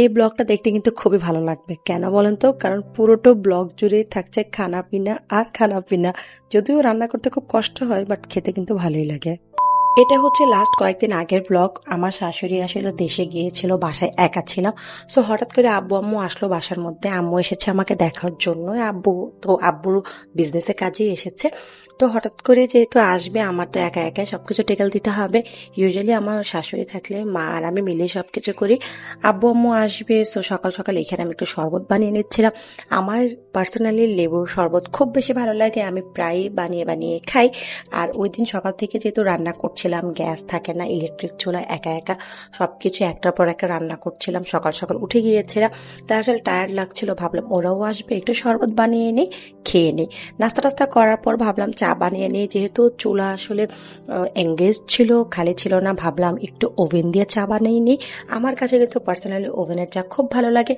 এই ব্লগটা দেখতে কিন্তু খুবই ভালো লাগবে। কেন বলেন তো? কারণ পুরোটো ব্লগ জুড়েই থাকছে খানা পিনা আর খানা পিনা যদিও রান্না করতে খুব কষ্ট হয়, বাট খেতে কিন্তু ভালোই লাগে। এটা হচ্ছে লাস্ট কয়েকদিন আগের ব্লগ। আমার শাশুড়ি আসলে দেশে গিয়েছিল, বাসায় একা ছিলাম। সো হঠাৎ করে আব্বু আম্মু আসলো বাসার মধ্যে। আম্মু এসেছে আমাকে দেখার জন্য আব্বু তো আব্বুর বিজনেসে কাজেই এসেছে। তো হঠাৎ করে যেহেতু আসবে, আমার তো একা একা সবকিছু টেকেল দিতে হবে। ইউজুয়ালি আমার শাশুড়ি থাকলে, মা আর আমি মিলে সবকিছু করি। আব্বু আম্মু আসবে সো সকাল সকাল এখানে আমি একটু শরবত বানিয়ে নিচ্ছিলাম। আমার পার্সোনালি লেবুর শরবত খুব বেশি ভালো লাগে, আমি প্রায় বানিয়ে বানিয়ে খাই। আর ওই দিন সকাল থেকে যেহেতু রান্না করছিলাম, গ্যাস থাকে না ইলেকট্রিক চুলা, একা একা সব কিছু একটার পর একটা রান্না করছিলাম, সকাল সকাল উঠে গিয়েছিলাম। তাই আসলে টায়ার্ড লাগছিল, ভাবলাম ওরাও আসবে, একটু শরবত বানিয়ে নিই, খেয়ে নিই। নাস্তা টাস্তা করার পর ভাবলাম চা বানিয়ে নিই। যেহেতু চুলা আসলে এঙ্গেজ ছিল, খালি ছিল না, ভাবলাম একটু ওভেন দিয়ে চা বানিয়ে নিই। আমার কাছে কিন্তু পার্সোনালি ওভেনের চা খুব ভালো লাগে।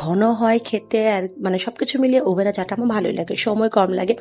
ঘন হয় খেতে আর মানে সব কিছু মিলিয়ে ওভেনের চাটা আমার ভালোই লাগে, সময় কম লাগে।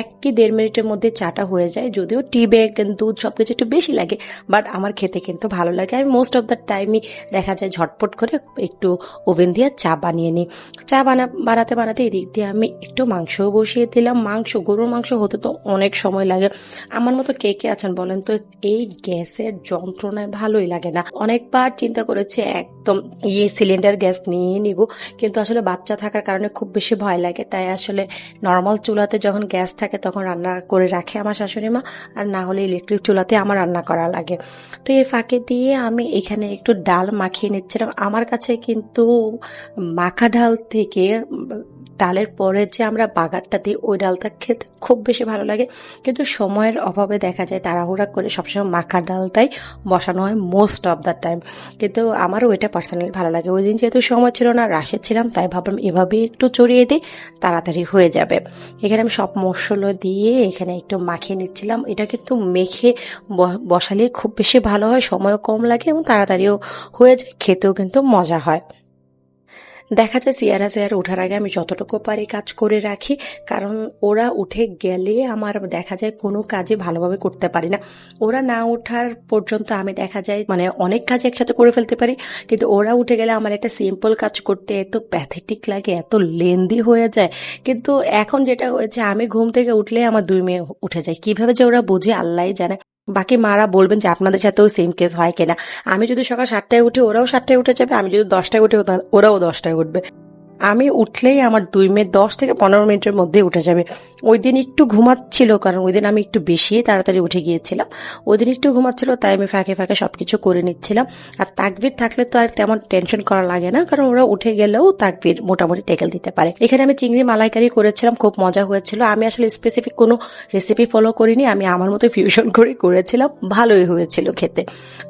এক কি দেড় মিনিটের মধ্যে চাটা হয়ে যায়, যদিও টি ব্যাগ দুধ সব কিছু একটু বেশি লাগে বাট আমার খেতে কিন্তু ভালো লাগে। আমি মোস্ট অফ দ্য টাইমই দেখা যায় ঝটপট করে একটু ওভেন দিয়ে চা বানিয়ে নিই। চা বানা, বানাতে বানাতে এদিক দিয়ে আমি একটু মাংসও বসিয়ে দিলাম। মাংস, গরুর মাংস হতে তো অনেক সময় লাগে। আমার মতো কে কে আছেন বলেন তো? এই গ্যাসের যন্ত্রণায় ভালোই লাগে না। অনেকবার চিন্তা করেছি, একদম ইয়ে সিলিন্ডার গ্যাস নিয়ে নিব। কিন্তু আসলে বাচ্চা থাকার কারণে খুব বেশি ভয় লাগে। তাই আসলে নর্মাল চুলাতে যখন গ্যাস থাকে তখন রান্না করে রাখে আমার শাশুড়ি মা। আর না হলে ইলেকট্রিক চুলাতে আমার রান্না করা লাগে। তো এই ফাঁকে দিয়ে আমি এখানে একটু ডাল মাখিয়ে নিচ্ছিলাম। আমার কাছে কিন্তু মাখা ডাল থেকে ডালের পরে যে আমরা বাগারটা দিই, ওই ডালটা খেতে খুব বেশি ভালো লাগে। কিন্তু সময়ের অভাবে দেখা যায় তাড়াহুড়া করে সবসময় মাখা ডালটাই বসানো হয় মোস্ট অফ দ্য টাইম কিন্তু আমারও এটা পার্সোনালি ভালো লাগে। ওই দিন যেহেতু সময় ছিল না, রাশে ছিলাম, তাই ভাবলাম এভাবেই একটু চড়িয়ে দিই, তাড়াতাড়ি হয়ে যাবে। এখানে আমি সব মশলা দিয়ে এখানে একটু মাখিয়ে নিচ্ছিলাম। এটা কিন্তু মেখে বসালে খুব বেশি ভালো হয়, সময়ও কম লাগে এবং তাড়াতাড়িও হয়ে যায়, খেতেও কিন্তু মজা হয়। দেখা যায় সিয়ারা সিয়ারা ওঠার আগে আমি যতটুকু পারি কাজ করে রাখি, কারণ ওরা উঠে গেলে আমার দেখা যায় কোনো কাজে ভালোভাবে করতে পারি না। ওরা না ওঠার পর্যন্ত আমি দেখা যায় মানে অনেক কাজ একসাথে করে ফেলতে পারি, কিন্তু ওরা উঠে গেলে আমার একটা সিম্পল কাজ করতে এত প্যাথেটিক লাগে, এত লেন্দি হয়ে যায়। কিন্তু এখন যেটা হয়েছে, আমি ঘুম থেকে উঠলে আমার দুই মেয়ে উঠে যায়। কীভাবে যে ওরা বোঝে আল্লাহ জানে। বাকি মারা বলবেন যে আপনাদের সাথেও সেম কেস হয় কিনা। আমি যদি সকাল সাতটায় উঠি, ওরাও সাতটায় উঠে যাবে, আমি যদি দশটায় উঠি ওরাও দশটায় উঠবে। আমি উঠলেই আমার দুই মিনিট, দশ থেকে পনেরো মিনিটের মধ্যে উঠে যাবে। ওই দিন একটু ঘুমাচ্ছিল, কারণ ওই দিন আমি একটু বেশি তাড়াতাড়ি উঠে গিয়েছিলাম। ওই দিন একটু ঘুমাচ্ছিল, তাই আমি ফাঁকে ফাঁকে সবকিছু করে নিচ্ছিলাম। আর তাকবির থাকলে তো আর তেমন টেনশন করা লাগে না, কারণ ওরা উঠে গেলেও তাকবির মোটামুটি টেকেল দিতে পারে। এখানে আমি চিংড়ি মালাইকারি করেছিলাম, খুব মজা হয়েছিল। আমি আসলে স্পেসিফিক কোনো রেসিপি ফলো করিনি, আমি আমার মতো ফিউশন করে করেছিলাম, ভালোই হয়েছিল খেতে।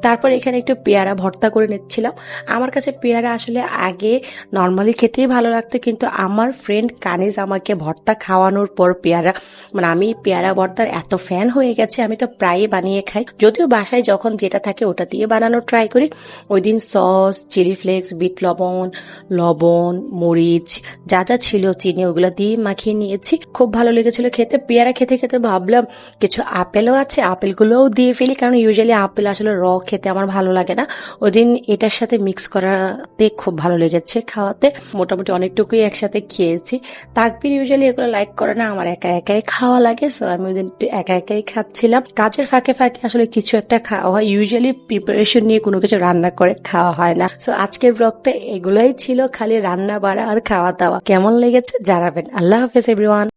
তারপর এখানে একটু পেয়ারা ভর্তা করে নিচ্ছিলাম। আমার কাছে পেয়ারা আসলে আগে নর্মালি খেতেই ভালো লাগতো, কিন্তু আমার ফ্রেন্ড কানিজ আমাকে ভর্তা খাওয়ানোর পর পেয়ারা মানে আমি পেয়ারা ভর্তার এত ফ্যান হয়ে গেছে, আমি তো প্রায়ই বানিয়ে খাই। যদিও বাসায় যখন যেটা থাকে ওটা দিয়ে বানানোর ট্রাই করি। ওই দিন সস চিলি ফ্লেক্স বিট লবণ লবণ, মরিচ, যা যা ছিল চিনি, ওগুলো দিয়ে মাখিয়ে নিয়েছি। খুব ভালো লেগেছিল খেতে। পেয়ারা খেতে খেতে ভাবলাম, কিছু আপেলও আছে, আপেলগুলোও দিয়ে ফেলি, কারণ ইউজুয়ালি আপেল আসলে র খেতে আমার ভালো লাগে না। ওই দিন এটার সাথে মিক্স করাতে খুব ভালো লেগেছে খাওয়াতে। মোটামুটি অনেকটুকুই একসাথে খেয়েছি। তাকবির ইউজুয়ালি এগুলো লাইক করে না, আমার একা একাই খাওয়া লাগে সো আমি ওই দিন একা একাই খাচ্ছিলাম। কাজের ফাঁকে ফাঁকে আসলে কিছু একটা খাওয়া হয়। ইউজুয়ালি প্রিপারেশন নিয়ে কোনো কিছু রান্না করে খাওয়া হয় না। সো আজকের ব্লগটা এগুলোই ছিল, খালি রান্না বাড়া আর খাওয়া দাওয়া। কেমন লেগেছে জানাবেন। আল্লাহ হাফেজ এভরিওয়ান